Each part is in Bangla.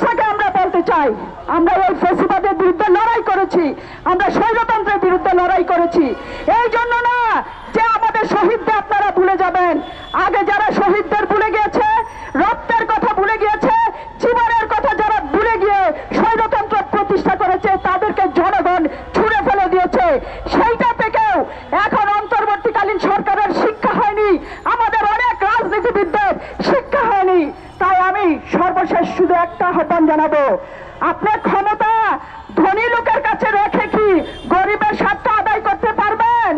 দেশটাকে আমরা বলতে চাই। আমরা ওই ফেসিবাদের বিরুদ্ধে লড়াই করেছি। আমরা স্বৈরতন্ত্রের বিরুদ্ধে লড়াই করেছি। এই জন্য না যে আমাদের শহীদদের আপনারা ভুলে যাবেন। আগে যারা শহীদদের ভুলে গিয়েছে, রক্তের কথা ভুলে গিয়েছে, জীবনের কথা যারা ভুলে গিয়ে স্বৈরতন্ত্র প্রতিষ্ঠা করেছে তাদেরকে জনগণ ছুঁড়ে ফেলে দিয়েছে সেইটা থেকেও এখন অন্তর্বর্তীকালীন সরকারের শিক্ষা হয়নি আমাদের অনেক রাজনীতিবিদদের শিক্ষা হয়নি তাই আমি সর্বশেষ শুধু একটা আহ্বান জানাব। আপনার ক্ষমতা ধনী লোকের কাছে রেখে কি গরিবের স্বার্থ আদায় করতে পারবেন?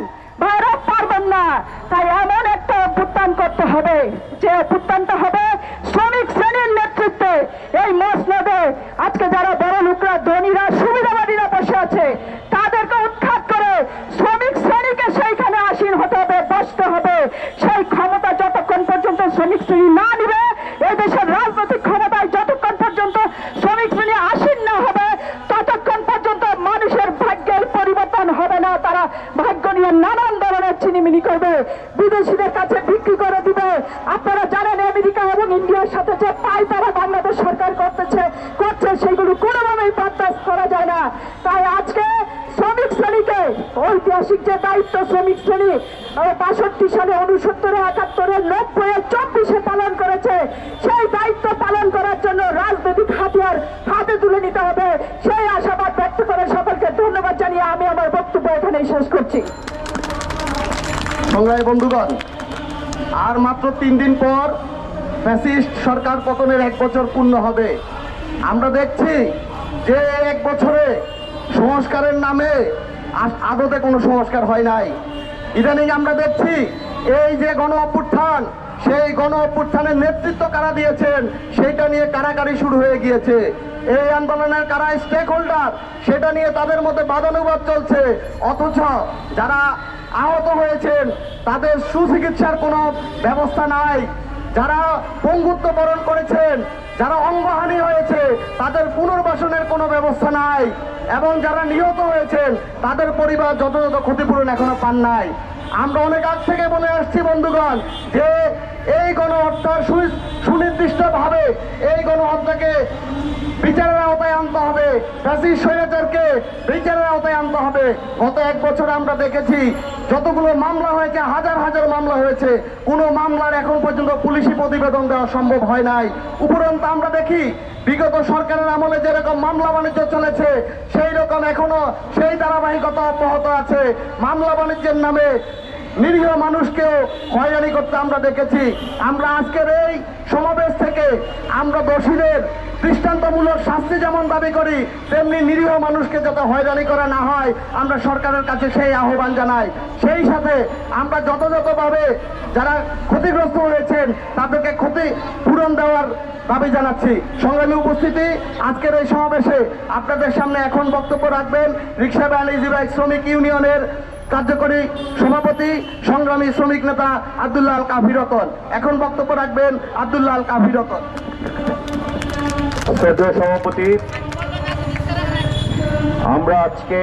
ভারত পারবেন না। তাই এমন একটা অভ্যুত্থান করতে হবে, যে অভ্যুত্থানটা হবে শ্রমিক শ্রেণির নেতৃত্বে। এই মসনদে আজকে যারা বড় লোকরা, ধনীরা, সুবিধাবাদীরা বসে আছে, তাদেরকে উৎখাত করে শ্রমিক শ্রেণীকে সেইখানে আসীন হতে হবে, বসতে হবে। সেই ক্ষমতা যতক্ষণ পর্যন্ত শ্রমিক শ্রেণি না নিবে এই দেশের রাজনৈতিক ক্ষমতায় যতক্ষণ পর্যন্ত শ্রমিক শ্রেণি আসীন না হবে ততক্ষণ পর্যন্ত মানুষের ভাগ্যের পরিবর্তন হবে না তারা ভাগ্য নিয়ে নানান ধরনের চিনিমিনি করবে বিদেশিদের কাছে বিক্রি করে দিবে আপনারা জানেন আমেরিকা এবং ইন্ডিয়ার সাথে যে পাই তারা বাংলাদেশ করতেছে করছে, সেগুলো কোনোভাবেই বরদাস্ত করা যায় না। তাই আজকে শ্রমিক শ্রেণীকে, ঐতিহাসিক যে দায়িত্ব শ্রমিক শ্রেণি বাষট্টি সালে উনসত্তরে, একাত্তরে নব্বই চব্বিশে পালন করেছে, সেই দায়িত্ব পালন করার জন্য রাজনৈতিক হাতিয়ার হাতে তুলে নিতে হবে। সেই আশাবাদ ব্যক্ত করে সকলকে ধন্যবাদ জানিয়ে আমি আমার বক্তব্য এখানেই শেষ করছি। সংগ্রামী বন্ধুগণ, আর মাত্র তিন দিন পর ফ্যাসিস্ট সরকার পতনের এক বছর পূর্ণ হবে। আমরা দেখছি যে এক বছরে সংস্কারের নামে আদতে কোনো সংস্কার হয় নাই। ইদানিং আমরা দেখছি এই যে গণ অভ্যুত্থান, সেই গণ অভ্যুত্থানের নেতৃত্ব কারা দিয়েছেন সেইটা নিয়ে কারাকারি শুরু হয়ে গিয়েছে। এই আন্দোলনের কারা স্টেক হোল্ডার সেটা নিয়ে তাদের মধ্যে বাদানুবাদ চলছে। অথচ যারা আহত হয়েছেন, তাদের সুচিকিৎসার কোনো ব্যবস্থা নাই। যারা পঙ্গুত্ব বরণ করেছেন, যারা অঙ্গহানি হয়েছে তাদের পুনর্বাসনের কোনো ব্যবস্থা নাই। এবং যারা নিহত হয়েছেন, তাদের পরিবার যথাযথ ক্ষতিপূরণ এখনও পান নাই। আমরা অনেক আগ থেকে বলে আসছি, বন্ধুগণ, যে এই গণহত্যার সুনির্দিষ্টভাবে এই গণহত্যাকে বিচারের আনতে স্বৈরাচারকে বিচারের আওতায় আনতে হবে। গত এক বছর আমরা দেখেছি যতগুলো মামলা হয়েছে, হাজার হাজার মামলা হয়েছে। কোনো মামলার এখন পর্যন্ত পুলিশি প্রতিবেদন দেওয়া সম্ভব হয় নাই। উপরন্ত আমরা দেখি, বিগত সরকারের আমলে যেরকম মামলা বাণিজ্য চলেছে, সেই রকম এখনও সেই ধারাবাহিকতা অব্যাহত আছে। মামলা বাণিজ্যের নামে নিরীহ মানুষকেও হয়রানি করতে আমরা দেখেছি। আমরা আজকের এই সমাবেশ থেকে আমরা দোষীদের দৃষ্টান্তমূলক শাস্তি যেমন দাবি করি, তেমনি নিরীহ মানুষকে যাতে হয়রানি করা না হয়, আমরা সরকারের কাছে সেই আহ্বান জানাই। সেই সাথে আমরা যথাযথভাবে যারা ক্ষতিগ্রস্ত হয়েছেন, তাদেরকে ক্ষতি পূরণ দেওয়ার দাবি জানাচ্ছি। সংগ্রামী উপস্থিতি, আজকের এই সমাবেশে আপনাদের সামনে এখন বক্তব্য রাখবেন রিক্সা ভ্যান ইজি বাইক শ্রমিক ইউনিয়নের কার্যকরী সভাপতি, সংগ্রামী শ্রমিক নেতা আব্দুল্লাহ আল কাফি রতন এখন বক্তব্য রাখবেন আব্দুল্লাহ আল কাফি সভাপতি, আমরা আজকে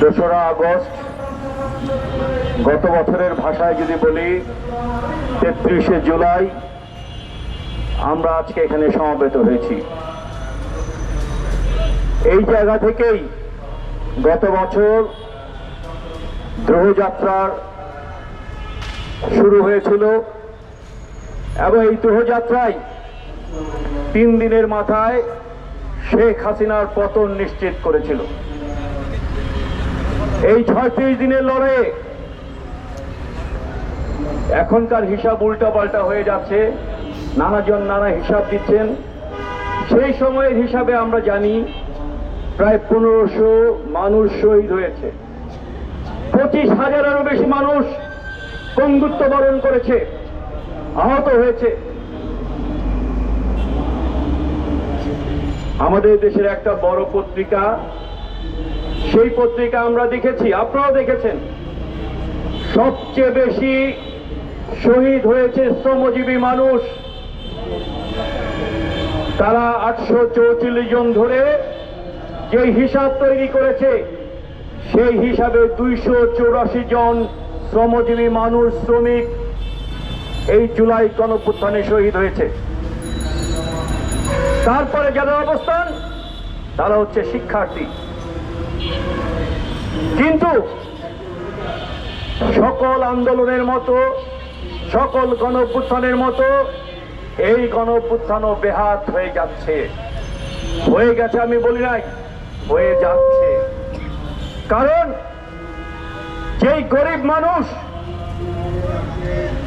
দোসরা আগস্ট গত বছরের ভাষায় যদি বলি, তেত্রিশে জুলাই আমরা আজকে এখানে সমবেত হয়েছি। এই জায়গা থেকেই গত বছর দ্রোহযাত্রার শুরু হয়েছিল এবং এই দ্রোহযাত্রায় তিন দিনের মাথায় শেখ হাসিনার পতন নিশ্চিত করেছিল। এই ছয়ত্রিশ দিনের লড়াইয়ে এখনকার হিসাব উল্টা পাল্টা হয়ে যাচ্ছে, নানাজন নানা হিসাব দিচ্ছেন। সেই সময়ের হিসাবে আমরা জানি প্রায় পনেরোশো মানুষ শহীদ হয়েছে। পঁচিশ হাজারেরও বেশি মানুষ বন্ধুত্ব বরণ করেছে, আহত হয়েছে। আমাদের দেশের একটা বড় পত্রিকা। সেই পত্রিকা আমরা দেখেছি, আপনারাও দেখেছেন। সবচেয়ে বেশি শহীদ হয়েছে শ্রমজীবী মানুষ। তারা আটশো চৌচল্লিশ জন ধরে যে হিসাব তৈরি করেছে, সেই হিসাবে দুইশো চৌরাশি জন শ্রমজীবী মানুষ, শ্রমিক এই জুলাই গণপুত্থানে শহীদ হয়েছে। তারপরে যাদের অবস্থান, তারা হচ্ছে শিক্ষার্থী। কিন্তু সকল আন্দোলনের মতো, সকল গণপুত্থানের মতো, এই গণপুত্থানও বেহাত হয়ে যাচ্ছে। হয়ে গেছে আমি বলি নাই, হয়ে যাচ্ছে। কারণ যেই গরিব মানুষ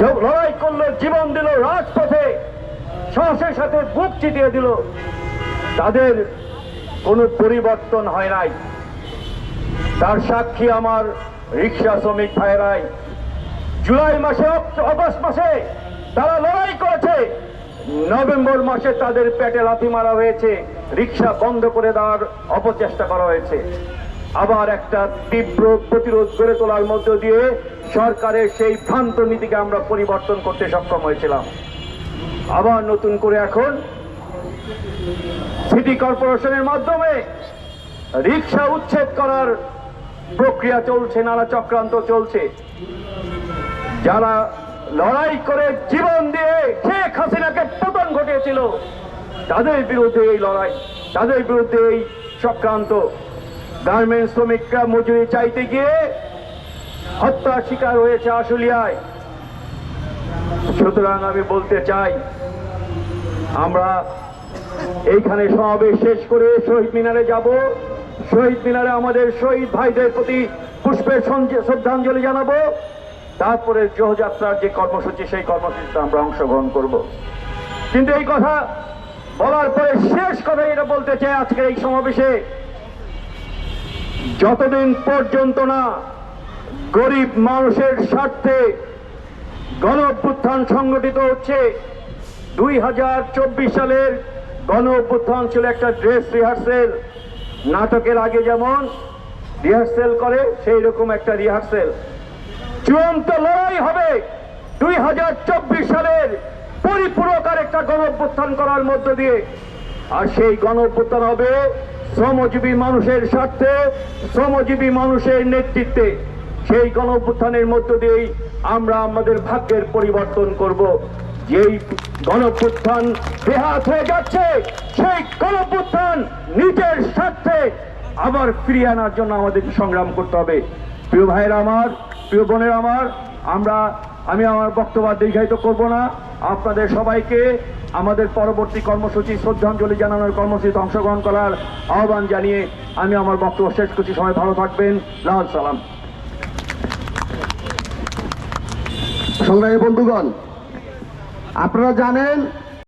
লড়াই করল, জীবন দিল রাজপথে সাহসের সাথে বুক চিটিয়ে দিল। তাদের কোনো পরিবর্তন হয় নাই। তার সাক্ষী আমার রিক্সা শ্রমিক ভাইরাই জুলাই মাসে অগ- অগস্ট মাসে তারা লড়াই করেছে। নভেম্বর মাসে তাদের পেটে লাথি মারা হয়েছে। রিক্সা বন্ধ করে দেওয়ার অপচেষ্টা করা হয়েছে। আবার একটা তীব্র প্রতিরোধ গড়ে তোলার মধ্য দিয়ে সরকারের সেই ভ্রান্ত নীতিকে আমরা পরিবর্তন করতে সক্ষম হয়েছিলাম। আবার নতুন করে এখন সিটি কর্পোরেশনের মাধ্যমে রিক্সা উচ্ছেদ করার প্রক্রিয়া চলছে, নানা চক্রান্ত চলছে। যারা লড়াই করে জীবন দিয়ে শেখ হাসিনাকে পতন ঘটিয়েছিল, তাদের বিরুদ্ধে এই লড়াই, তাদের বিরুদ্ধে এই চক্রান্ত। গার্মেন্টস শ্রমিকরা মজুরি চাইতে গিয়ে হত্যার শিকার হয়েছে আশুলিয়ায়। সুতরাং আমি বলতে চাই, আমরা এইখানে সমাবেশ শেষ করে শহীদ মিনারে যাব। শহীদ মিনারে আমাদের শহীদ ভাইদের প্রতি পুষ্পের শ্রদ্ধাঞ্জলি জানাব। তারপরে জহযাত্রার যে কর্মসূচি, সেই কর্মসূচিতে আমরা অংশগ্রহণ করব। কিন্তু এই কথা বলার পরে শেষ কথা এটা বলতে চাই আজকের এই সমাবেশে, যতদিন পর্যন্ত না গরিব মানুষের স্বার্থে গণ অভ্যুত্থান সংগঠিত হচ্ছে। দুই হাজার চব্বিশ সালের গণ অভ্যুত্থান ছিল একটা ড্রেস রিহার্সেল। নাটকের আগে যেমন রিহার্সেল করে সেই রকম একটা রিহার্সেল। চূড়ান্ত লড়াই হবে দুই হাজার চব্বিশ সালের পরিপূরক আর একটা গণ অভ্যুত্থান করার মধ্য দিয়ে। আর সেই গণ অভ্যুত্থান হবে শ্রমজীবী মানুষের স্বার্থে, শ্রমজীবী মানুষের নেতৃত্বে। সেই গণ অভ্যুত্থানের মধ্য দিয়েই আমরা আমাদের ভাগ্যের পরিবর্তন করব। যেই গণপুত্থান বেহাত হয়ে যাচ্ছে, সেই গণপুত্থান নিজের স্বার্থে আবার ফিরিয়ে আনার জন্য আমাদের সংগ্রাম করতে হবে। প্রিয় ভাইয়ের আমার, প্রিয় বোনের আমার, আমরা, আমি আমার বক্তব্য দীর্ঘায়িত করব না। আপনাদের সবাইকে আমাদের পরবর্তী কর্মসূচি শ্রদ্ধাঞ্জলি জানানোর কর্মসূচিতে অংশগ্রহণ করার আহ্বান জানিয়ে আমি আমার বক্তব্য শেষ করছি। সবাই ভালো থাকবেন। লাল সালাম। সংগ্রামী বন্ধুগণ আপনারা জানেন